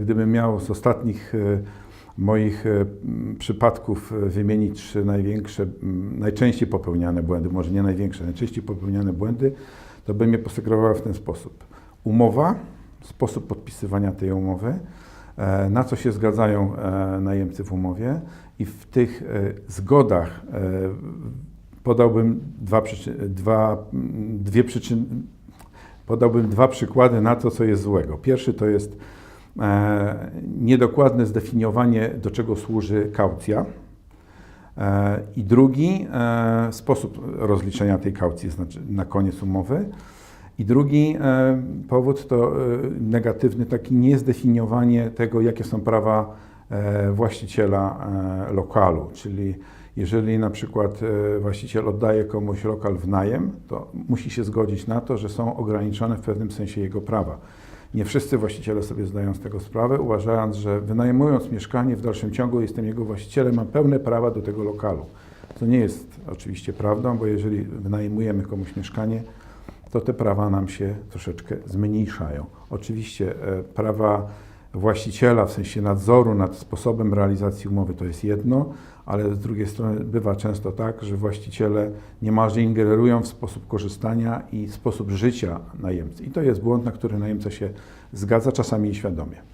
Gdybym miał z ostatnich e, moich e, przypadków e, wymienić trzy największe, najczęściej popełniane błędy, może nie największe, najczęściej popełniane błędy, to bym je posegrowała w ten sposób. Umowa, sposób podpisywania tej umowy, na co się zgadzają najemcy w umowie i w tych zgodach podałbym dwa, dwa, dwie przyczyny, podałbym dwa przykłady na to, co jest złego. Pierwszy to jest niedokładne zdefiniowanie, do czego służy kaucja. E, I drugi e, sposób rozliczenia tej kaucji, znaczy na koniec umowy. I drugi e, powód to e, negatywny, taki niezdefiniowanie tego, jakie są prawa e, właściciela e, lokalu. Czyli jeżeli na przykład e, właściciel oddaje komuś lokal w najem, to musi się zgodzić na to, że są ograniczone w pewnym sensie jego prawa. Nie wszyscy właściciele sobie zdają z tego sprawę, uważając, że wynajmując mieszkanie w dalszym ciągu jestem jego właścicielem, mam pełne prawa do tego lokalu. To nie jest oczywiście prawdą, bo jeżeli wynajmujemy komuś mieszkanie, to te prawa nam się troszeczkę zmniejszają. Oczywiście e, prawa właściciela w sensie nadzoru nad sposobem realizacji umowy to jest jedno, ale z drugiej strony bywa często tak, że właściciele niemalże ingerują w sposób korzystania i sposób życia najemcy. I to jest błąd, na który najemca się zgadza, czasami i świadomie.